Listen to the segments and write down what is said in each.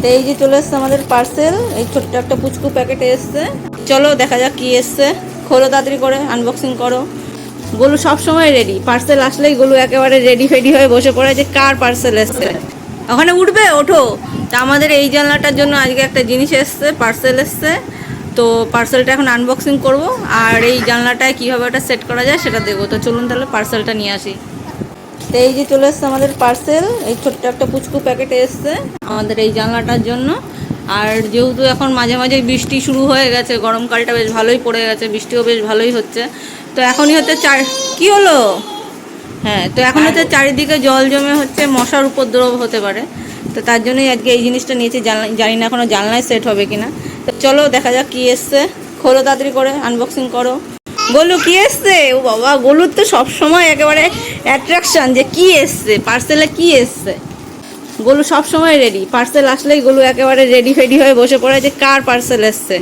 তো এই যে চলে এসছে আমাদের পার্সেল এই ছোট্ট একটা পুচকু প্যাকেটে এসছে। চলো দেখা যাক কি এসছে। খোলো তাড়াতাড়ি করে আনবক্সিং করো। গোলু সব সময় রেডি পার্সেল আসলেই গোলু একেবারে রেডি ফেডি হয়ে বসে পড়ে যে কার পার্সেল এসছে। ওখানে উঠবে? ওঠো। তা আমাদের এই জানলাটার জন্য আজকে একটা জিনিস এসছে পার্সেল এসছে। তো পার্সেলটা এখন আনবক্সিং করব। আর এই জানলাটায় কীভাবে ওটা সেট করা যায় সেটা দেখব। তো চলুন তাহলে পার্সেলটা নিয়ে আসি। তো এই যে চলে এসছে আমাদের পার্সেল এই ছোট্ট একটা পুচকু প্যাকেটে এসছে আমাদের এই জানলাটার জন্য। আর যেহেতু এখন মাঝে মাঝে বৃষ্টি শুরু হয়ে গেছে গরমকালটা বেশ ভালোই পড়ে গেছে, বৃষ্টিও বেশ ভালোই হচ্ছে। তো এখনই হচ্ছে চার, কি হলো? হ্যাঁ তো এখন হচ্ছে চারিদিকে জল জমে হচ্ছে, মশার উপদ্রব হতে পারে। তো তার জন্যই আজকে এই জিনিসটা নিয়েছি, জানলা, জানি না এখনও জানলায় সেট হবে কিনা। তো চলো দেখা যাক কি এসছে। খোলো তাড়াতাড়ি করে আনবক্সিং করো। গোলু কি এসছে? ও বাবা গোলুর তো সবসময় একেবারে অ্যাট্রাকশন যে কি এসছে পার্সেলে কি এসছে? গোলু সব সময় রেডি পার্সেল আসলেই গোলু একেবারে রেডি ফেডি হয়ে বসে পড়ে যে কার পার্সেল এসছে।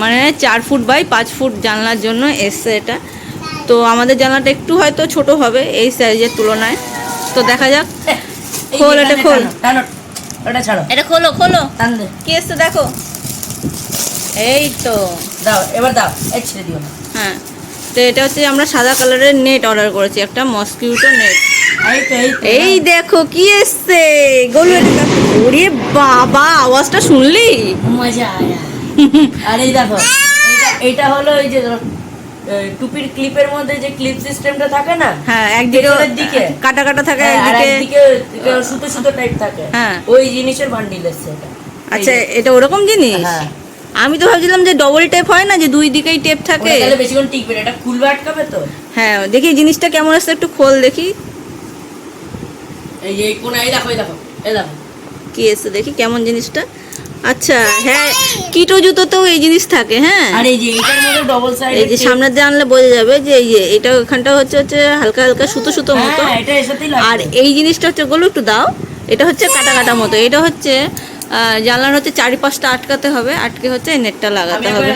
মানে চার ফুট বাই পাঁচ ফুট জানলার জন্য এসছে এটা। তো আমাদের জানলাটা একটু হয়তো ছোট হবে এই সাইজের তুলনায়। তো দেখা যাক। খোল, এটা খোল। এটা খোলো খোলো। কি এসছে দেখো? এই তো। দাও এবার দাও এই ছেড়ে দিও না। হ্যাঁ তো এটা হচ্ছে আমরা সাদা কালারের নেট অর্ডার করেছি একটা মসকিউটো নেট এই দেখো কি এসছে গোলু। ওরে বাবা আওয়াজটা শুনলি? মজা আয়া আর এই দেখো এটা হলো এই যে টুপির ক্লিপের মধ্যে যে ক্লিপ সিস্টেমটা থাকে না হ্যাঁ একদিকে দিকে। কাটা কাটা থাকে হ্যাঁ, একদিকে। সুতো সুতো টাইপ থাকে। হ্যাঁ। ওই জিনিসের বান্ডিল এসছে এটা। আচ্ছা এটা ওরকম জিনিস? হ্যাঁ। আমি তো ভাবছিলাম যে ডবল টেপ হয় না যে দুই দিকেই টেপ থাকে। তাহলে বেশিক্ষণ টিকবে এটা খুলবে আটকাবে তো। হ্যাঁ দেখি জিনিসটা কেমন আসছে একটু খোল দেখি। এই এই কোনায় এই দেখো এই দেখো এই দেখো। কি এসছে দেখি কেমন জিনিসটা? আচ্ছা হ্যাঁ কিটো জুতোতেও এই জিনিস থাকে হ্যাঁ। আর এই যে এইটার মধ্যে ডবল সাইড এই যে সামনে দিয়ে আনলে বোঝা যাবে যে এই যে এটা ওখানটা হচ্ছে হচ্ছে হালকা হালকা সুতো সুতো মতো। হ্যাঁ সাথেই আর এই জিনিসটা হচ্ছে গোলু একটু দাও। এটা হচ্ছে কাটা কাটা মতো। এটা হচ্ছে জানলার হচ্ছে চারিপাশটা আটকাতে হবে আটকে হচ্ছে নেটটা লাগাতে হবে।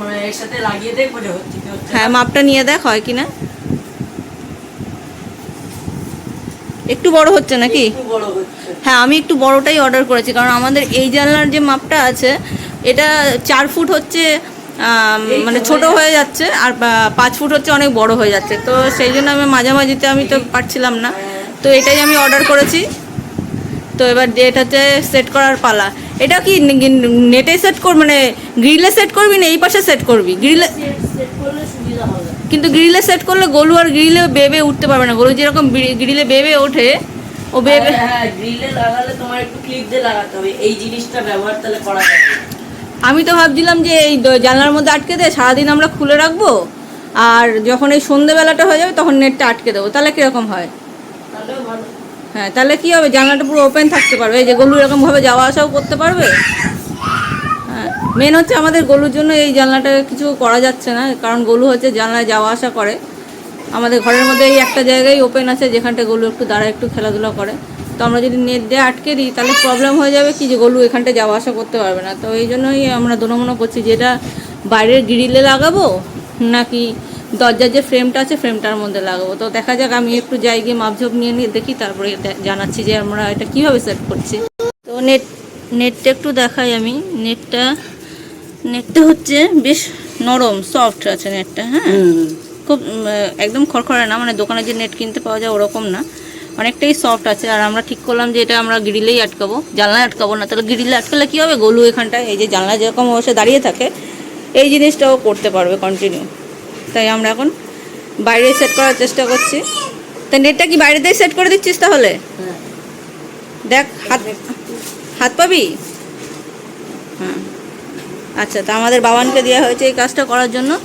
মানে হ্যাঁ মাপটা নিয়ে দেখ হয় কিনা। একটু বড় হচ্ছে নাকি? হ্যাঁ আমি একটু বড়টাই অর্ডার করেছি কারণ আমাদের এই জানলার যে মাপটা আছে এটা চার ফুট হচ্ছে মানে হয়ে ছোট হয়ে যাচ্ছে। আর পাঁচ ফুট হচ্ছে অনেক বড় হয়ে যাচ্ছে। তো সেই জন্য আমি মাঝামাঝিতে আমি তো পারছিলাম না। তো এটাই আমি অর্ডার করেছি। তো এবার এটা হচ্ছে সেট করার পালা। এটা কি নেটে সেট কর মানে গ্রিলে সেট করবি না এই পাশে সেট করবি? গ্রিলে কিন্তু গ্রিলে সেট করলে গলু আর গ্রিলে বেবে উঠতে পারবে না। গলু যেরকম গ্রিলে বেবে ওঠে ও বেবে হ্যাঁ, হ্যাঁ গ্রিলে লাগালে তোমার একটু ক্লিপ দিয়ে লাগাতে হবে। এই জিনিসটা ব্যবহার তাহলে করা যাবে। আমি তো ভাবছিলাম যে এই জানলার মধ্যে আটকে দিয়ে সারাদিন আমরা খুলে রাখব আর যখন এই সন্ধেবেলাটা হয়ে যাবে তখন নেটটা আটকে দেবো। তাহলে কীরকম হয়? হ্যাঁ তাহলে কি হবে? জানলাটা পুরো ওপেন থাকতে পারবে? এই যে গলু এরকমভাবে যাওয়া আসাও করতে পারবে? হ্যাঁ মেন হচ্ছে আমাদের গলুর জন্য এই জানলাটা কিছু করা যাচ্ছে না, কারণ গলু হচ্ছে জানলায় যাওয়া আসা করে। আমাদের ঘরের মধ্যে এই একটা জায়গায় ওপেন আছে, যেখানটা গলু একটু দাঁড়ায়, একটু খেলাধুলা করে। তো আমরা যদি নেট দিয়ে আটকে দিই, তাহলে প্রবলেম হয়ে যাবে কি যে গলু এখানটা যাওয়া আসা করতে পারবে না। তো এই জন্যই আমরা দোনোমনো করছি যেটা বাইরের গ্রিলে লাগাবো, নাকি দরজার যে ফ্রেমটা আছে ফ্রেমটার মধ্যে লাগাবো। তো দেখা যাক আমি একটু যাই গিয়ে মাপঝোপ নিয়ে নিয়ে দেখি তারপরে জানাচ্ছি যে আমরা এটা কীভাবে সেট করছি। তো নেট নেটটা একটু দেখাই আমি। নেটটা নেটটা হচ্ছে বেশ নরম সফট আছে নেটটা হ্যাঁ? খুব একদম খড়খড়ে না মানে দোকানে যে নেট কিনতে পাওয়া যায় ওরকম না। অনেকটাই সফট আছে। আর আমরা ঠিক করলাম যে এটা আমরা গ্রিলেই আটকাবো। জানলায় আটকাবো না। তাহলে গ্রিলে আটকালে কী হবে? গলু এখানটায় এই যে জানলা যেরকম অবশ্যই দাঁড়িয়ে থাকে এই জিনিসটাও করতে পারবে কন্টিনিউ তাই আমরা এখন বাইরে সেট করার চেষ্টা করছি। তা নেটটা কি বাইরে দিয়ে সেট করে দিচ্ছিস তাহলে? হ্যাঁ। দেখ হাত হাত পাবি? হ্যাঁ। আচ্ছা তা আমাদের বাবানকে দেওয়া হয়েছে এই কাজটা করার জন্য।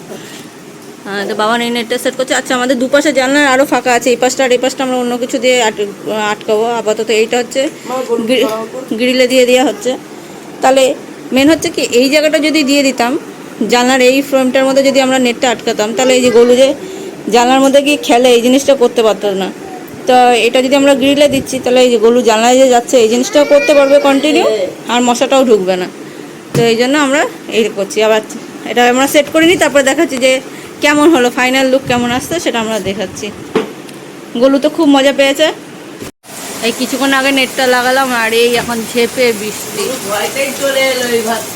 হ্যাঁ তো বাবান এই নেটটা সেট করছে। আচ্ছা আমাদের দুপাশে জানলার আরও ফাঁকা আছে। এই পাশটা আর এই পাশটা আমরা অন্য কিছু দিয়ে আট- আটকাবো। আপাতত এইটা হচ্ছে গ্রি- গ্রিলে দিয়ে দেওয়া হচ্ছে। তাহলে মেন হচ্ছে কি এই জায়গাটা যদি দিয়ে দিতাম জানলার এই ফ্রেমটার মধ্যে যদি আমরা নেটটা আটকাতাম, তাহলে এই যে গরু যে জানলার মধ্যে গিয়ে খেলে, এই জিনিসটা করতে পারতো না। তো এটা যদি আমরা গ্রিলে দিচ্ছি, তাহলে এই যে গরু জানলায় যে যাচ্ছে, এই জিনিসটাও করতে পারবে কন্টিনিউ আর মশাটাও ঢুকবে না। তো এই জন্য আমরা এই করছি। আবার এটা আমরা সেট করে নিই, তারপরে দেখাচ্ছি যে কেমন হলো ফাইনাল লুক কেমন আসছে, সেটা আমরা দেখাচ্ছি। গলু তো খুব মজা পেয়েছে। এই কিছুক্ষণ আগে নেটটা লাগালাম আর এই এখন ঝেপে বৃষ্টি।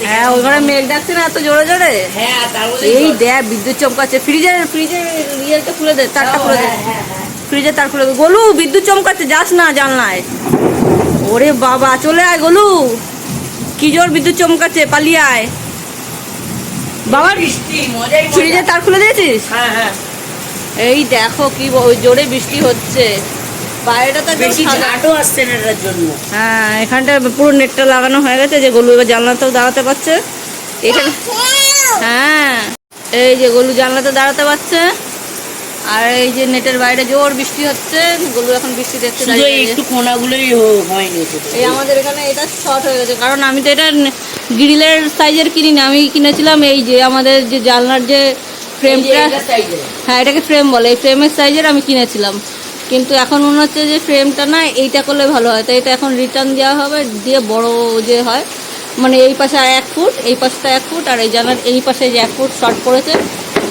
হ্যাঁ ওইখানে মেঘ ডাকছে না এত জোরে জোরে? হ্যাঁ এই দেখ বিদ্যুৎ চমকাচ্ছে। ফ্রিজের ফ্রিজের ইয়েটা খুলে দে তারটা খুলে দে। হ্যাঁ, হ্যাঁ, হ্যাঁ। ফ্রিজের তার খুলে দে। গোলু বিদ্যুৎ চমকাচ্ছে যাস না জানলায়। ওরে বাবা চলে আয় গোলু। কি জোর বিদ্যুৎ চমকাচ্ছে পালিয়ে আয়। বাবা বৃষ্টি মজা। ফ্রিজের তার খুলে দিয়েছিস? হ্যাঁ হ্যাঁ। এই দেখো কি জোরে বৃষ্টি হচ্ছে। বাইরেটা তো বেশি ঝাঁটও আসছে না এটার জন্য। হ্যাঁ এখানটা পুরো নেটটা লাগানো হয়ে গেছে যে গলু এবার জানলাতেও দাঁড়াতে পারছে। এখানে হ্যাঁ এই যে গলু জানলাতে দাঁড়াতে পারছে। আর এই যে নেটের বাইরে জোর বৃষ্টি হচ্ছে গলু এখন বৃষ্টি দেখতে শুধু দাঁড়িয়ে এই আছে। একটু কোনাগুলোই হয়নি এই আমাদের এখানে এটা শর্ট হয়ে গেছে কারণ আমি তো এটা গ্রিলের সাইজের কিনি না। আমি কিনেছিলাম এই যে আমাদের যে জানলার যে ফ্রেমটা। হ্যাঁ এটাকে ফ্রেম বলে। এই ফ্রেমের সাইজের আমি কিনেছিলাম। কিন্তু এখন মনে হচ্ছে যে ফ্রেমটা না, এইটা করলে ভালো হয়। তো এটা এখন রিটার্ন দেওয়া হবে, দিয়ে বড় যে হয় মানে এই পাশে আর এক ফুট, এই পাশটা এক ফুট, আর এই জানার, এই পাশে যে এক ফুট শর্ট পড়েছে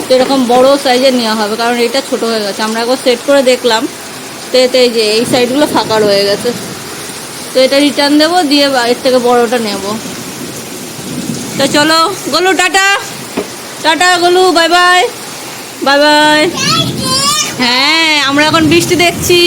তো এরকম বড়ো সাইজের নেওয়া হবে, কারণ এটা ছোট হয়ে গেছে। আমরা একবার সেট করে দেখলাম, তো এতে যে, এই সাইডগুলো ফাঁকা রয়ে গেছে। তো এটা রিটার্ন দেবো, দিয়ে এর থেকে বড়োটা নেব। তো চলো, Golu, tata! Tata, Golu bye bye bye bye হ্যাঁ আমরা এখন বৃষ্টি দেখছি।